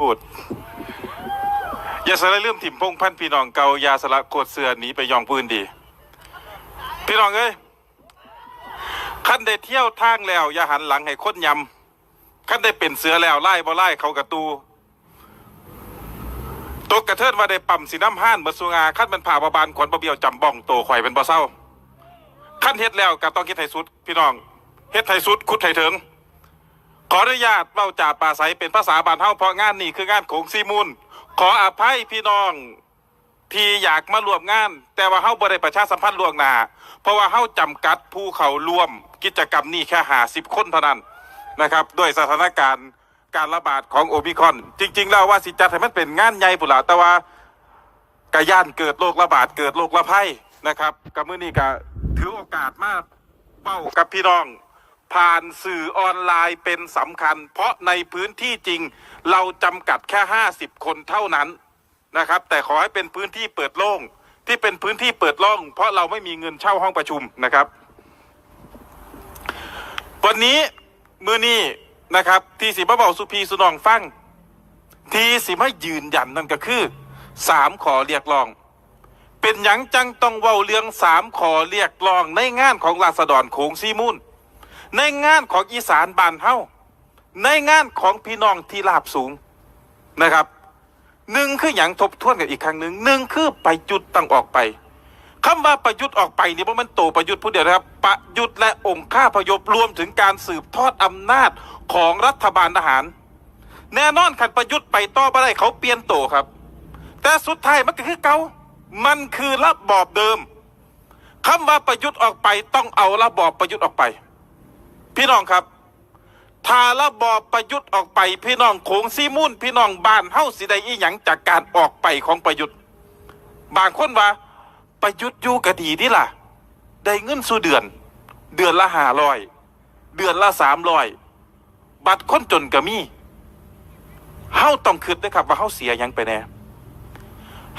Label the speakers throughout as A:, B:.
A: พูดอย่าสละลืมถิ่มพงพันพี่น้องเกายาสละโคตรเสือหนีไปยองปืนดี พี่น้องเอ้ยขั้นได้เที่ยวทางแล้วอย่าหันหลังให้คนยำขั้นได้เป็นเสือแล้วไล่บ่ไล่เขากระตูตกกระเทิดว่าได้ปั่มสีน้ำห้านเบสุงาขั้นเป็นผ่าบาบานขวัญบะเบียวจำบ้องโตข่อยเป็นบ่เศร้าขั้นเฮ็ดแล้วก็ต้องเฮ็ดให้สุด พี่น้องเฮ็ดให้สุดคุดให้ถึง ขออนุญาตเล่าจ่าป่าใสเป็นภาษาบานเฮาเพราะงานนี้คืองานของซีมูลขออภัยพี่น้องที่อยากมารวมงาน แต่ว่าเฮาบ่ได้ประชาสัมพันธ์ล่วงหน้าเพราะว่าเฮาจำกัดผู้เขาร่วมกิจกรรมนี้แค่หาสิบคนเท่านั้นนะครับด้วยสถานการณ์การระบาดของโอมิคอน จริง ๆ แล้วว่าสิจัดให้มันเป็นงานใหญ่ปุนละแต่ว่ากะย่านเกิดโรคระบาดเกิดโรคระภัยนะครับกับมื้อนี้ก็ถือโอกาสมาเป้ากับพี่น้อง ผ่านสื่อออนไลน์เป็นสำคัญ เพราะในพื้นที่จริง เราจำกัดแค่ 50 คนเท่านั้นนะครับ แต่ขอให้เป็นพื้นที่เปิดโล่งที่เป็นพื้นที่เปิดโล่ง เพราะเราไม่มีเงินเช่าห้องประชุมนะครับ วันนี้มือนี้นะครับที่สิมาบอกสุพีสุนองฟัง ทีสิมายืนยันนั่นก็คือสามขอเรียกร้อง เป็นหยังจังต้องเว้าเรื่องสามขอเรียกร้องในงานของราษฎรโขงซีมูล ในงานของอีสานบ้านเฮาในงานของพี่น้องที่ราบสูงนะครับหนึ่งคืออย่างทบทวนกันอีกครั้งหนึ่งหนึ่งคือประยุทธ์ตั้งออกไปคำว่าประยุทธ์ออกไปนี่เพราะมันโตประยุทธ์ผู้เดียวนะครับ ประยุทธ์และองค์ข้าพยพรวมถึงการสืบทอดอำนาจของรัฐบาลทหาร แน่นอนขันประยุทธ์ไปต่อไปได้เขาเปลี่ยนโตครับ แต่สุดท้ายมันก็คือเก่ามันคือระบอบเดิมคำว่าประยุทธ์ออกไปต้องเอาระบอบประยุทธ์ออกไป พี่น้องครับถ้าระบอบประยุทธ์ออกไปพี่น้องโขงซีมุ่นพี่น้องบ้านเฮ้าสิได้อีหยังจากการออกไปของประยุทธ์ บางคนว่า ประยุทธ์อยู่ก็ดีนี่ล่ะ ได้เงินสู่เดือน เดือนละห้าร้อยเดือนละสามร้อยบัตรคนจนก็มีเฮ้าต้องคิดนะครับ ว่าเฮ้าเสียยังไปแน่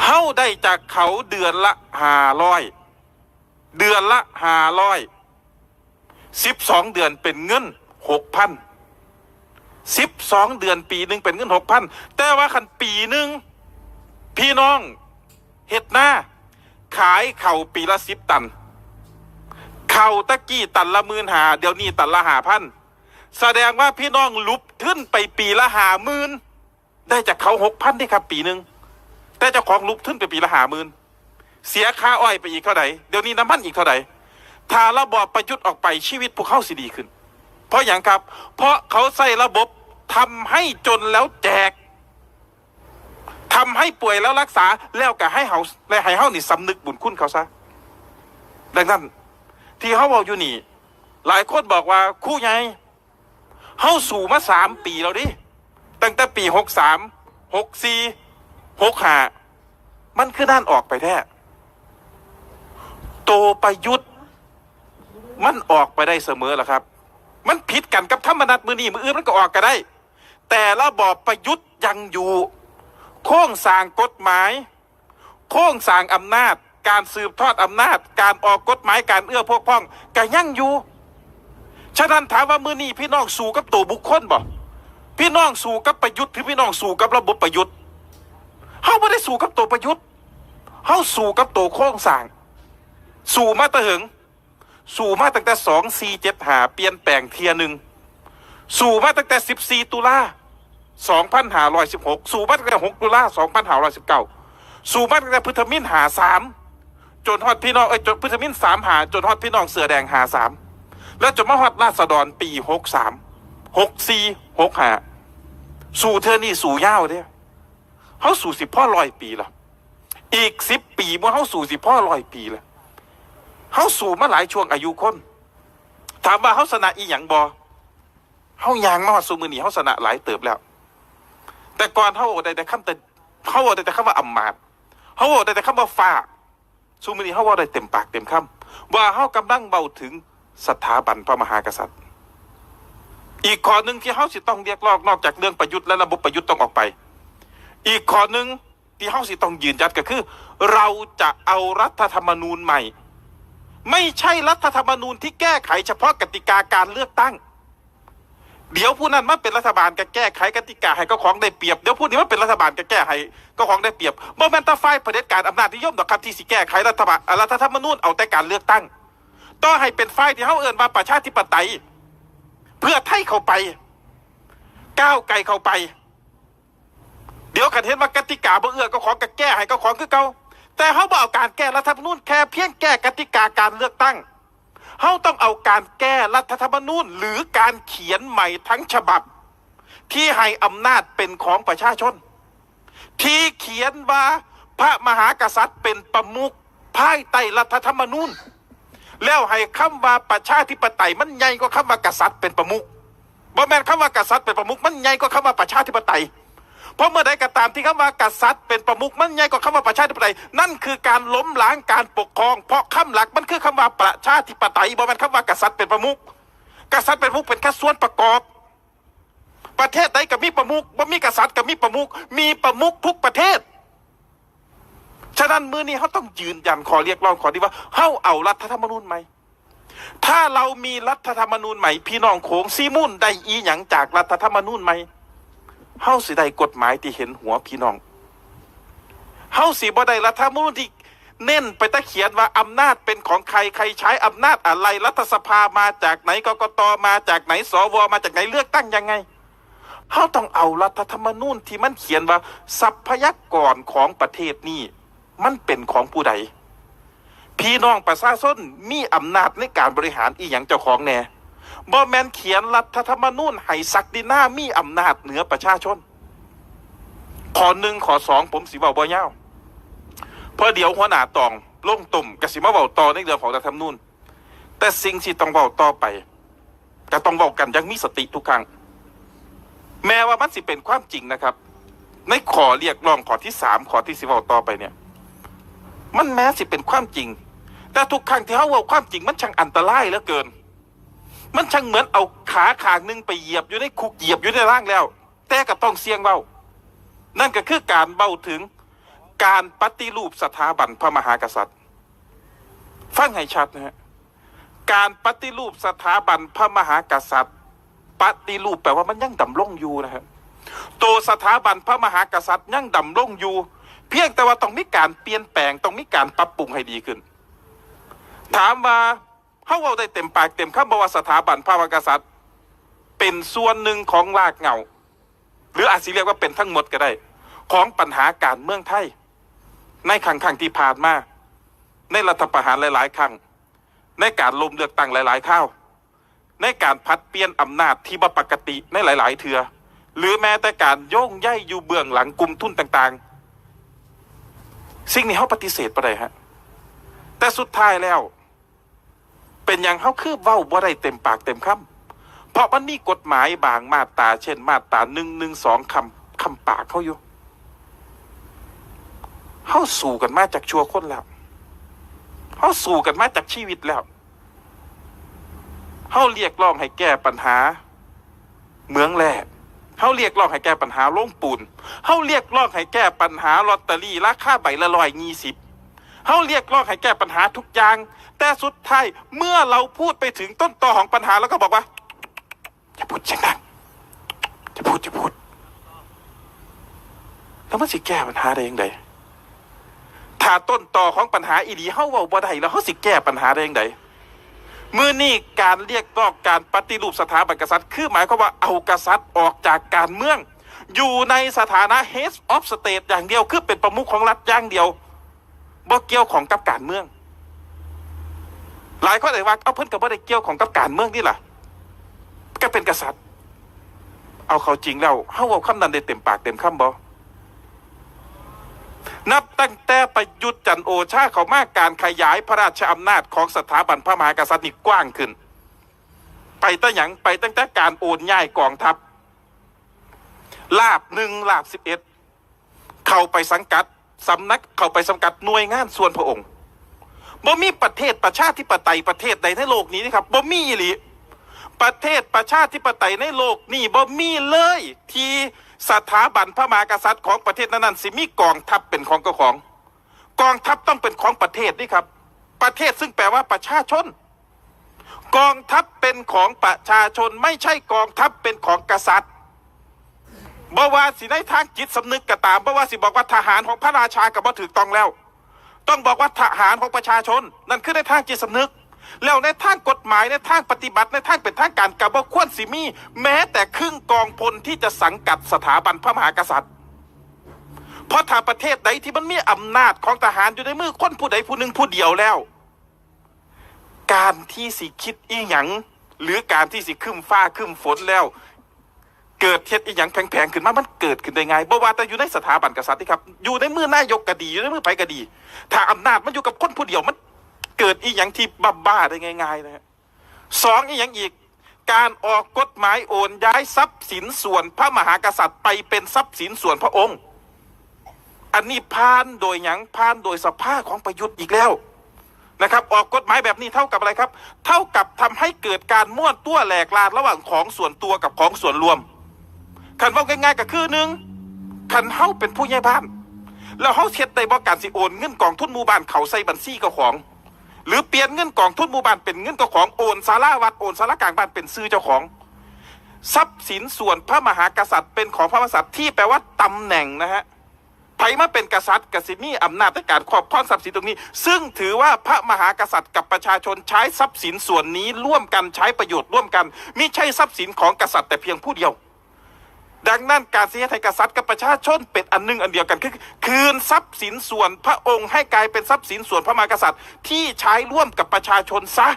A: เฮ้าได้จากเขาเดือนละห้าร้อยเดือนละห้าร้อย สิบสองเดือนเป็นเงินหกพันสิบสองเดือนปีหนึ่งเป็นเงินหกพันแต่ว่าคันปีหนึ่งพี่น้องเฮ็ดหน้า ขายเข่าปีละสิบตัน เข่าตะกี้ตันละหมื่นหาเดี๋ยวนี้ตันละหาพันแสดงว่าพี่น้องลุบขึ้นไปปีละหาหมื่นได้จากเขาหกพันได้ครับปีหนึ่งแต่เจ้าของลุบขึ้นไปปีละหาหมื่นเสียค่าอ้อยไปอีกเท่าไหร่เดี๋ยวนี้น้ำมันอีกเท่าไหร่ ถ้าระบอบประยุทธ์ออกไปชีวิตพวกเขาสิดีขึ้น เพราะอย่างครับ เพราะเขาใส่ระบบทำให้จนแล้วแจกทำให้ป่วยแล้วรักษาแล้วก็ให้เขาและให้เขานี่สำนึกบุญคุณเขาซะดังนั้น ที่เขาบอกอยู่นี่ หลายคนบอกว่าคู่ใหญ่เขาสู่มาสามปีแล้วดิตั้งแต่ปีหกสามหกสี่หกห้ามันคือด้านออกไปแท้โตประยุทธ์ มันออกไปได้เสมอหละครับ มันผิดกันกับธรรมนัตมือนีมืออื่นมันก็ออกกันได้ แต่ระบอบประยุทธ์ยังอยู่ โค้งสางกฎหมาย โค้งสางอำนาจ การสืบทอดอำนาจ การออกกฎหมายการเอื้อพวกพ้องก็ยังอยู่ฉะนั้นถามว่ามือนีพี่น้องสู่กับตัวบุคคลบ่พี่น้องสู่กับประยุทธ์หรือพี่น้องสู่กับระบบประยุทธ์เฮาไม่ได้สู่กับตัวประยุทธ์เฮาสู่กับตัวโค้งสางสู่มาตะเหิง สู่มาตั้งแต่สองสี่เจ็ดหาเปลี่ยนแปลงเทียหนึ่งสู่มาตั้งแต่สิบสี่ตุลาสองพันหาร้อยสิบหกสู่มาตั้งแต่หกตุลาสองพันหาร้อยสิบเก้าสู่มาตั้งแต่พุทธมินหาสามจนฮอดพี่น้องเอ้ยจนพุทธมินสามหาจนฮอดพี่น้องเสือแดงหาสามแล้วจนมาฮอดราษฎรปีหกสามหกสี่หกหาสู่เธอนี่สู่ยาวเด้อเขาสู่สิบพ่อลอยปีละอีกสิบปีเมื่อเขาสู่สิบพ่อลอยปีละ เขาสู่มาหลายช่วงอายุคน ถามว่าเขาสนะอีหยังบอเขายางมาว่าสูมือนีเขาสนะหลายเติบแล้ว แต่ก่อนเขาบอกได้แต่คำแต่เขาบอกได้แต่คำว่าอำมาตเขาบอกได้แต่คำว่าฟ้าสูมือนีเขาบอกได้เต็มปากเต็มคำว่าเขากำลังเบาถึงสถาบันพระมหากษัตริย์ อีกข้อหนึ่งที่เขาสิต้องเรียกร้องนอกจากเรื่องประยุทธ์และระบบประยุทธ์ต้องออกไป อีกข้อหนึ่งที่เขาสิต้องยืนยันก็คือ เราจะเอารัฐธรรมนูญใหม่ ไม่ใช่รัฐธรรมนูญที่แก้ไขเฉพาะกติกาการเลือกตั้ง เดี๋ยวผู้นั้นมาเป็นรัฐบาลก็แก้ไขกติกาให้ก็ของได้เปรียบเดี๋ยวผู้นี้มาเป็นรัฐบาลก็แก้ให้ก็ของได้เปรียบบ่แม่นตาไฟเผด็จการอำนาจนิยมดอกครับที่สิแก้ไขรัฐบาลรัฐธรรมนูญเอาแต่การเลือกตั้งต้องให้เป็นฝ่ายที่เขาเอิ้นว่าประชาธิปไตย เพื่อไทยเข้าไป ก้าวไกลเข้าไป เดี๋ยวขันเห็นว่ากติกาบ่เอื้อก็ของก็แก้ให้ก็ของคือเก่า แต่เขาบอกเอาการแก้รัฐธรรมนูญแค่เพียงแก้กติกาการเลือกตั้งเขาต้องเอาการแก้รัฐธรรมนูญหรือการเขียนใหม่ทั้งฉบับ ที่ให้อำนาจเป็นของประชาชน ที่เขียนว่าพระมหากษัตริย์เป็นประมุขภายใต้รัฐธรรมนูญแล้วให้คำว่าประชาธิปไตยมันใหญ่กว่าคำว่ากษัตริย์เป็นประมุขบ่แม่นคำว่ากษัตริย์เป็นประมุขมันใหญ่กว่าคำว่าประชาธิปไตย เพราะเมื่อใดก็ตามที่คำว่ากษัตริย์เป็นประมุขมันใหญ่กว่าคำว่าประชาธิปไตยนั่นคือการล้มล้างการปกครอง เพราะคำหลักมันคือคำว่าประชาธิปไตยบ่ม่นคำว่ากษัตริย์เป็นประมุขกษัตริย์เป็นประมุขเป็นแค่ส่วนประกอบ ประเทศใดก็มีประมุขบ่มีกษัตริย์ก็มีประมุขมีประมุขทุกประเทศฉะนั้นมือนี้เขาต้องยืนยันขอเรียกร้องขอที่ว่าเขาเอารัฐธรรมนูญไหมถ้าเรามีรัฐธรรมนูญใหม่ พี่น้องโขงซีมุ่นได้อีหยังจากรัฐธรรมนูญไหม เฮาสิได้กฎหมายที่เห็นหัวพี่น้องเฮาสิบ่ได้รัฐมนูญที่เน้นไปแตะเขียนว่าอำนาจเป็นของใครใครใช้อำนาจอะไรรัฐสภามาจากไหนกกตมาจากไหนสวมาจากไหนเลือกตั้งยังไงเฮาต้องเอารัฐธรรมนูญที่มันเขียนว่าทรัพยากรของประเทศนี้มันเป็นของผู้ใด พี่น้องประชาชนมีอำนาจในการบริหารอีหยังเจ้าของแน่ บ่แมนเขียนรัฐธรรมนูญให้ศักดินามีอำนาจเหนือประชาชนขอหนึ่งขอสองผมสิเบาบ่ยาวเพราะเดี๋ยวหัวหน้าตองล่งตุ่มกสิมาเบาต่อในเรื่องของรัฐธรรมนูญแต่สิ่งที่ต้องเบาต่อไปจะต้องเบากันยังมีสติทุกครั้ง แม้ว่ามันสิเป็นความจริงนะครับ ในขอเรียกร้องขอที่สามขอที่สิเบาต่อไปเนี่ย มันแม้สิเป็นความจริง แต่ทุกครั้งที่เขาเว่าความจริงมันช่างอันตรายเหลือเกิน มันช่างเหมือนเอาขาขางหนึ่งไปเหยียบอยู่ในคุกเหยียบอยู่ในร่างแล้ว แต่ก็ต้องเสี่ยงเบ้า นั่นก็คือการเบ้าถึงการปฏิรูปสถาบันพระมหากษัตริย์ ฟังให้ชัดนะฮะการปฏิรูปสถาบันพระมหากษัตริย์ปฏิรูปแปลว่ามันยังดำรงอยู่นะฮะตัวสถาบันพระมหากษัตริย์ยังดำรงอยู่ เพียงแต่ว่าต้องมีการเปลี่ยนแปลงต้องมีการปรับปรุงให้ดีขึ้น ถามว่า เขาเอาได้เต็มปากเต็มคำบอกว่าสถาบันพระมหากษัตริย์ เป็นส่วนหนึ่งของรากเหงาหรืออาจจะเรียกว่าเป็นทั้งหมดก็ได้ ของปัญหาการเมืองไทย ในครั้งครั้งที่ผ่านมาในรัฐประหารหลาย ๆ ครั้ง ในการลมเลือกตั้งหลายๆข้าวในการพัดเปลี่ยนอำนาจที่บ่ปกติในหลาย ๆ เถือหรือแม้แต่การโย่งย่ายอยู่เบื้องหลังกลุ่มทุนต่างๆ สิ่งนี้เขาปฏิเสธไปเลยฮะแต่สุดท้ายแล้ว เป็นอย่างเขาคือเว้าบ่ได้เต็มปากเต็มคำเพราะมันมีกฎหมายบางมาตราเช่น มาตราหนึ่งหนึ่งสองคำคำปากเขาอยู่เขาสู่กันมาจากชั่วคนแล้วเขาสู่กันมาจากชีวิตแล้วเขาเรียกร้องให้แก้ปัญหา เมืองแร่เขาเรียกร้องให้แก้ปัญหาโล่งปูนเขาเรียกร้องให้แก้ปัญหาลอตเตอรี่ราคาใบละร้อยยี่สิบ เขาเรียกร้องให้แก้ปัญหาทุกอย่าง แต่สุดท้ายเมื่อเราพูดไปถึงต้นตอของปัญหาแล้วก็บอกว่าอย่าพูดเสียงดังจะพูดจะพูด แล้วมันสิแก้ปัญหาได้ยังไงถ้าต้นตอของปัญหาอีดีเฮาเว้าบ่ได้แล้วเฮาสิแก้ปัญหาได้ยังไงมื่อนี้การเรียกร้องการปฏิรูปสถาบันกษัตริย์ คือหมายความว่าเอากษัตริย์ออกจากการเมือง อยู่ในสถานะ head of state อย่างเดียวคือเป็นประมุขของรัฐอย่างเดียว บ่เกี่ยวของกับการเมือง หลายคนเลยว่าเอาเพิ่นกับบ่ได้เกี่ยวของกับการเมืองนี่ล่ะก็เป็นกษัตริย์ เอาเขาจริงแล้วเฮาเอาคำนั้นได้เต็มปากเต็มคำบ่นับตั้งแต่ประยุทธ์จันทร์โอชาเขามาการขยายพระราชอำนาจของสถาบันพระมหากษัตริย์นี่กว้างขึ้น ไปตั้งหยังไปตั้งแต่การโอนย้ายกองทัพลาบหนึ่งลาบสิบเอ็ดเข้าไปสังกัด สำนักเข้าไปสังกัดหน่วยงานส่วนพระองค์บ่มีประเทศประชาธิปไตยประเทศใดในโลกนี้นะครับบ่มีอีหลีประเทศประชาธิปไตยในโลกนี่บ่มีเลย ที่สถาบันพระมหากษัตริย์ของประเทศนั้นๆสิมีกองทัพเป็นของเจ้าของ กองทัพต้องเป็นของประเทศนี่ครับ ประเทศซึ่งแปลว่าประชาชน กองทัพเป็นของประชาชนไม่ใช่กองทัพเป็นของกษัตริย์ บ่ว่าสิในทางจิตสำนึกก็ตามบ่ว่าสิบอกว่าทหารของพระราชากับบ่ถูกต้องแล้ว ต้องบอกว่าทหารของประชาชน นั่นคือในทางจิตสำนึก แล้วในทางกฎหมายในทางปฏิบัติในทางเป็นทางการกับบ่ควรสิมี แม้แต่ครึ่งกองพลที่จะสังกัดสถาบันพระมหากษัตริย์ เพราะถ้าประเทศใดที่มันมีอำนาจของทหารอยู่ในมือคนผู้ใดผู้หนึ่งผู้เดียวแล้ว การที่สิคิดอีหยังหรือการที่สิขึ้นฟ้าขึ้นฝนแล้ว เกิดเท็ดอีหยังแผงๆขึ้นมามันเกิดขึ้นได้ไงบ่ว่าแต่อยู่ในสถาบันกษัตริย์นี่ครับ อยู่ในมือนายกก็ดีอยู่ในมือไผก็ดี ถ้าอำนาจมันอยู่กับคนผู้เดียวมันเกิดอีหยังที่บ้าๆได้ง่ายๆนะฮะสองอีหยังอีกการออกกฎหมายโอนย้ายทรัพย์สินส่วนพระมหากษัตริย์ไปเป็นทรัพย์สินส่วนพระองค์ อันนี้พานโดยหยังพานโดยสภาของประยุทธ์อีกแล้วนะครับออกกฎหมายแบบนี้เท่ากับอะไรครับ เท่ากับทำให้เกิดการมั่วตัวแหลกลานระหว่างของส่วนตัวกับของส่วนรวม ขันว่าง่ายๆก็คือหนึ่งขันเฮาเป็นผู้ใหญ่บ้าน แล้วเฮาเช็ดได้บ่การสิโอนเงินกองทุนหมู่บ้านเขาใส่บัญชีเจ้าของ หรือเปลี่ยนเงินกองทุนหมู่บ้านเป็นเงินเจ้าของโอนสาราวัดโอนสาระกลางบ้านเป็นซื้อเจ้าของ ทรัพย์สินส่วนพระมหากษัตริย์เป็นของพระมหากษัตริย์ที่แปลว่าตำแหน่งนะฮะไผมาเป็นกษัตริย์กสิมีอำนาจในการครอบครองทรัพย์สินตรงนี้ ซึ่งถือว่าพระมหากษัตริย์กับประชาชนใช้ทรัพย์สินส่วนนี้ร่วมกันใช้ประโยชน์ร่วมกันมิใช่ทรัพย์สินของกษัตริย์แต่เพียงผู้เดียว ดังนั้นการเสียไทยกษัตริย์กับประชาชนเป็นอันหนึงอันเดียวกันคือคืนทรัพย์สินส่วนพระองค์ให้กลายเป็นทรัพย์สินส่วนพระมหากษัตริย์ ที่ใช้ร่วมกับประชาชนซะ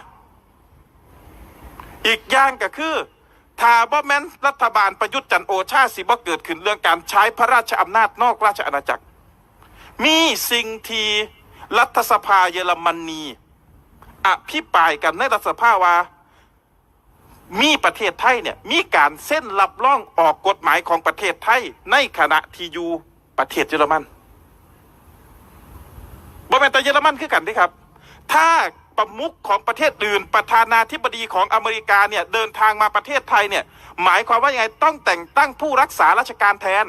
A: อีกอย่างก็คือถ้าบ่แม้นรัฐบาลประยุทธ์จันโอชาสิบ่เกิดขึ้นเรื่องการใช้พระราชอำนาจนอกราชอาณาจักร มีสิ่งที่รัฐสภาเยอรมนีอภิปรายกันในรัฐสภาว่า มีประเทศไทยเนี่ยมีการเส้นรับรองออกกฎหมายของประเทศไทย ในขณะที่อยู่ประเทศเยอรมันบ่แม่นแต่เยอรมันคือกันเด้ครับ ถ้าประมุขของประเทศอื่น ประธานาธิบดีของอเมริกาเนี่ยเดินทางมาประเทศไทยเนี่ยหมายความว่ายังไงต้องแต่งตั้งผู้รักษาราชการแทน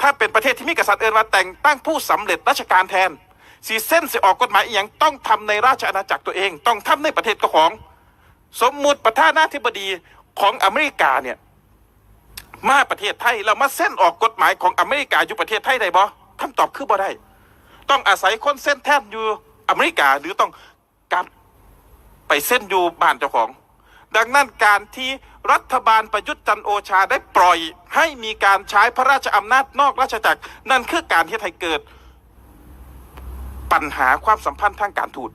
A: ถ้าเป็นประเทศที่มีกษัตริย์เอินมาแต่งตั้งผู้สำเร็จราชการแทนสีเส้นสิออกกฎหมายอย่างต้องทำในราชอาณาจักรตัวเอง ต้องทำในประเทศเจ้าของ สมมุติประธานาธิบดีของอเมริกาเนี่ยมาประเทศไทยเรามาเส้นออกกฎหมายของอเมริกาอยู่ประเทศไทยได้บ่คำตอบคือบ่ได้ ต้องอาศัยคนเส้นแทนอยู่อเมริกาหรือต้องกลับไปเส้นอยู่บ้านเจ้าของ ดังนั้นการที่รัฐบาลประยุทธ์จันโอชาได้ปล่อยให้มีการใช้พระราชอำนาจนอกราชจักร นั่นคือการที่ให้เกิด ปัญหาความสัมพันธ์ทางการทูต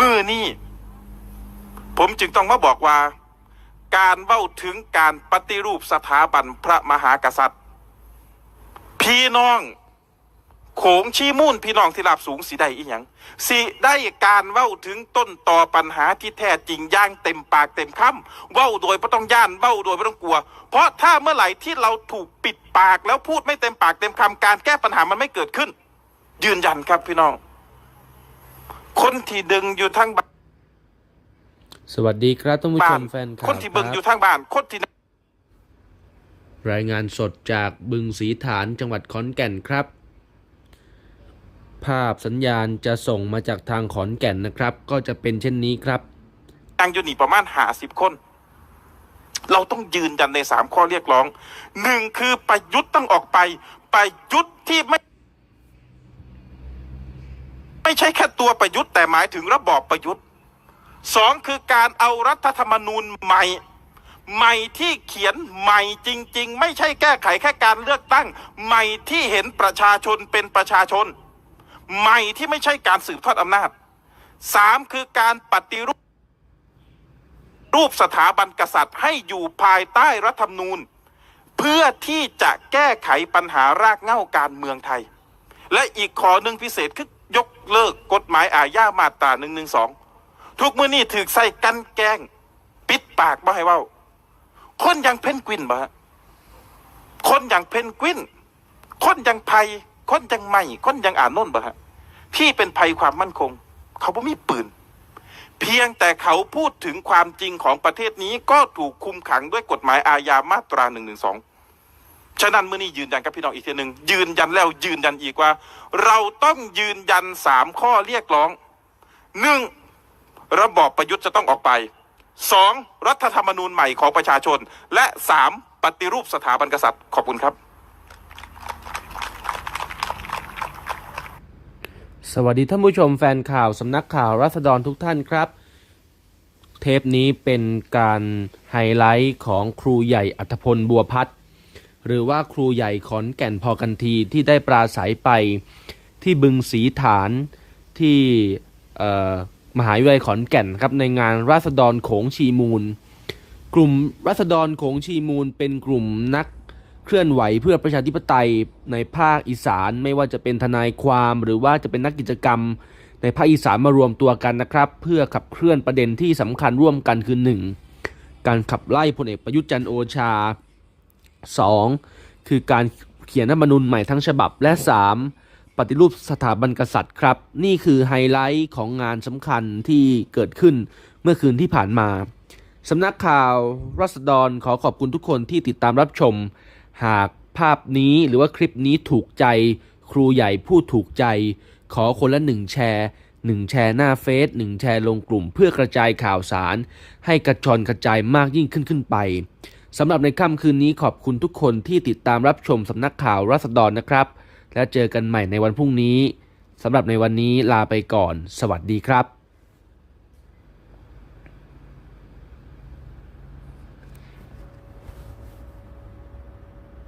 A: มือนี่ ผมจึงต้องมาบอกว่า การเว้าถึงการปฏิรูปสถาบันพระมหากษัตริย์ พี่น้องโขงชี้มุ่นพี่น้องที่ราบสูงสีได้อีหยังสิได้การเว้าถึงต้นต่อปัญหาที่แท้จริงย่างเต็มปากเต็มคำเว้าโดยไม่ต้องย่านเว้าโดยไม่ต้องกลัว เพราะถ้าเมื่อไหร่ที่เราถูกปิดปากแล้วพูดไม่เต็มปากเต็มคำการแก้ปัญหามันไม่เกิดขึ้น ยืนยันครับพี่น้อง คนที่ดึงอยู่ทางบ้าน
B: สวัสดีครับท่านผู้ชมแฟนข่าว
A: คนที่เบิ่ง
B: รับ
A: อยู่ทางบ้านคนที่
B: รายงานสดจากบึงสีฐานจังหวัดขอนแก่นครับ ภาพสัญญาณจะส่งมาจากทางขอนแก่นนะครับ ก็จะเป็นเช่นนี้ครับ
A: นั่งอยู่นี่ประมาณหาสิบคน เราต้องยืนยันในสามข้อเรียกร้องหนึ่งคือประยุทธ์ต้องออกไป ประยุทธ์ที่ไม่ ไม่ใช่แค่ตัวประยุทธ์แต่หมายถึงระบอบประยุทธ์ สองคือการเอารัฐธรรมนูญใหม่ ใหม่ที่เขียนใหม่จริง ๆ ไม่ใช่แก้ไขแค่การเลือกตั้ง ใหม่ที่เห็นประชาชนเป็นประชาชน ใหม่ที่ไม่ใช่การสืบทอดอำนาจสามคือการปฏิรูป รูปสถาบันกษัตริย์ให้อยู่ภายใต้รัฐธรรมนูญ เพื่อที่จะแก้ไขปัญหารากเหง้าการเมืองไทย และอีกข้อหนึ่งพิเศษคือยกเลิกกฎหมายอาญามาตราหนึ่งหนึ่งสอง ทุกมือนี่ถือใส่กันแกง ปิดปากบ่ให้เว้า คนอย่างเพนกวินบ่ฮะคนอย่างเพนกวิน คนอย่างไพคนอย่างไม่คนอย่างอานนท์บ่ฮะที่เป็นภัยความมั่นคง เขาบ่มีปืน เพียงแต่เขาพูดถึงความจริงของประเทศนี้ก็ถูกคุมขังด้วยกฎหมายอาญามาตราหนึ่งหนึ่งสองฉะนั้นเมื่อนี้ยืนยันกับพี่น้องอีกทีหนึ่งยืนยันแล้วยืนยันอีกว่า เราต้องยืนยันสามข้อเรียกร้องหนึ่ง ระบอบประยุทธ์จะต้องออกไปสองรัฐธรรมนูญใหม่ของประชาชน และสามปฏิรูปสถาบันกษัตริย์ ขอบคุณครับ
B: สวัสดีท่านผู้ชมแฟนข่าวสำนักข่าวรัษฎรทุกท่านครับ เทปนี้เป็นการไฮไลท์ของครูใหญ่อัธพลบัวพัฒน์หรือว่าครูใหญ่ขอนแก่นพอกันทีที่ได้ปราศัยไปที่บึงสีฐานที่เอ่อ มหาวิทยาลัยขอนแก่นครับในงานราษฎรโขงชีมูล กลุ่มรัษฎรโขงชีมูล เป็นกลุ่มนักเคลื่อนไหวเพื่อประชาธิปไตยในภาคอีสานไม่ว่าจะเป็นทนายความหรือว่าจะเป็นนักกิจกรรม ในภาคอีสานมารวมตัวกันนะครับ เพื่อขับเคลื่อนประเด็นที่สำคัญร่วมกันคือ 1. การขับไล่พลเอกประยุทธ์จันโอชา 2. คือการเขียนรัฐธรรมนูญใหม่ทั้งฉบับและ 3. ปฏิรูปสถาบันกษัตริย์ครับ นี่คือไฮไลท์ของงานสำคัญที่เกิดขึ้นเมื่อคืนที่ผ่านมาสำนักข่าวรัศดรขอขอบคุณทุกคนที่ติดตามรับชม หากภาพนี้หรือว่าคลิปนี้ถูกใจ ครูใหญ่พูดถูกใจ ขอคนละหนึ่งแชร์หนึ่งแชร์หน้าเฟซหนึ่งแชร์ลงกลุ่มเพื่อกระจายข่าวสาร ให้กระจรกระจายมากยิ่งขึ้นขึ้นไปสำหรับในค่ำคืนนี้ขอบคุณทุกคนที่ติดตามรับชมสำนักข่าวรัศดรนะครับ แล้วเจอกันใหม่ในวันพรุ่งนี้สำหรับในวันนี้ลาไปก่อน สวัสดีครับ